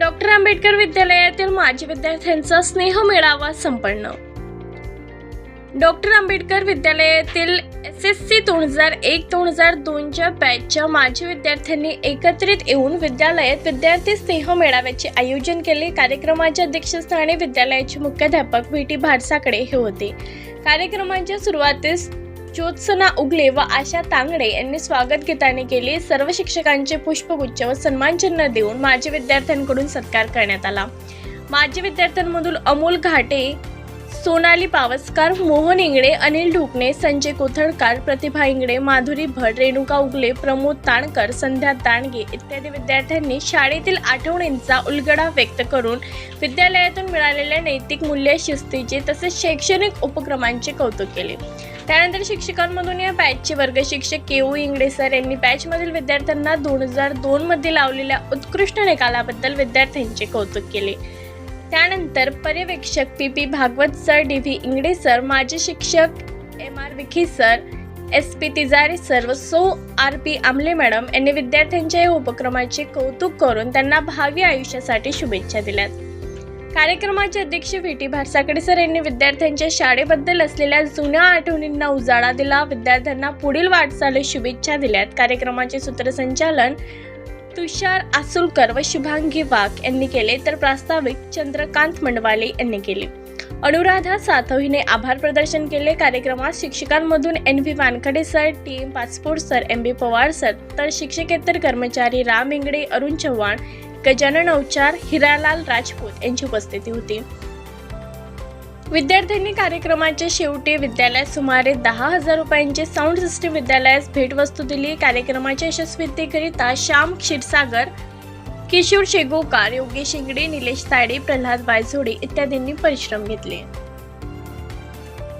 Doctor Ambedkar विद्यालयातील माजी विद्यार्थ्यांचा स्नेह मेळावा संपन्न. डॉक्टर आंबेडकर विद्यालयातील एस एस सी दोन हजार एक दोन हजार दोनच्या बॅचच्या माजी विद्यार्थ्यांनी एकत्रित येऊन विद्यालयात विद्यार्थी स्नेह मेळाव्याचे आयोजन केले. कार्यक्रमाच्या अध्यक्षस्थानी विद्यालयाचे मुख्याध्यापक व्ही टी भारसाकडे हे होते. कार्यक्रमाच्या सुरुवातीस ज्योत्सना उगले व आशा तांगडे यांनी स्वागत गीताने केले. सर्व शिक्षकांचे पुष्पगुच्छ व सन्मानचिन्ह देऊन माजी विद्यार्थ्यांकडून सत्कार करण्यात आला. माजी विद्यार्थ्यांमधून अमोल घाटे सोनाली पावसकार मोहन इंगडे अनिल ढुकणे संजय कोथळकर प्रतिभा इंगडे माधुरी भट रेणुका उगले प्रमोद ताणकर संध्या ताणगे इत्यादी विद्यार्थ्यांनी शाळेतील आठवणींचा उलगडा व्यक्त करून विद्यालयातून मिळालेल्या नैतिक मूल्य शिस्तीचे तसेच शैक्षणिक उपक्रमांचे कौतुक केले. त्यानंतर शिक्षकांमधून या बॅचचे वर्ग शिक्षक केओ इंगडे सर यांनी बॅचमधील विद्यार्थ्यांना दोन हजार दोनमध्ये लावलेल्या उत्कृष्ट निकालाबद्दल विद्यार्थ्यांचे कौतुक केले. त्यानंतर पर्यवेक्षक P P Bhagwat sir D V Ingade sir माजी शिक्षक M R Vikhi sir S P Tijare sir व सो आर पी आमले मॅडम यांनी विद्यार्थ्यांच्या या उपक्रमाचे कौतुक करून त्यांना भावी आयुष्यासाठी शुभेच्छा दिल्यात. कार्यक्रमाचे अध्यक्ष व्ही टी भारसाकडे सर यांनी विद्यार्थ्यांच्या शाळेबद्दल असलेल्या जुन्या आठवणींना उजाळा दिला. विद्यार्थ्यांना पुढील वाटचाली शुभेच्छा दिल्यात. कार्यक्रमाचे सूत्रसंचालन तुषार आसुलकर व शुभांगी वाघ यांनी केले तर प्रास्ताविक चंद्रकांत मंडवाले यांनी केले. अनुराधा सातव हिने आभार प्रदर्शन केले. कार्यक्रमात शिक्षकांमधून N V Wankhade sir T M passport sir M B Pawar sir तर शिक्षकेतर कर्मचारी राम इंगडे अरुण चव्हाण गजानन अवचार हिरालाल राजपूत यांची उपस्थिती होती. विद्यार्थ्यांनी कार्यक्रमाच्या शेवटी विद्यालयात सुमारे दहा हजार रुपयांचे साऊंड सिस्टीम विद्यालयास भेटवस्तू दिली. कार्यक्रमाच्या यशस्वीतेकरिता श्याम क्षीरसागर किशोर शेगोकार योगेश इंगडे निलेश ताडे प्रल्हाद बायझोडे इत्यादींनी परिश्रम घेतले.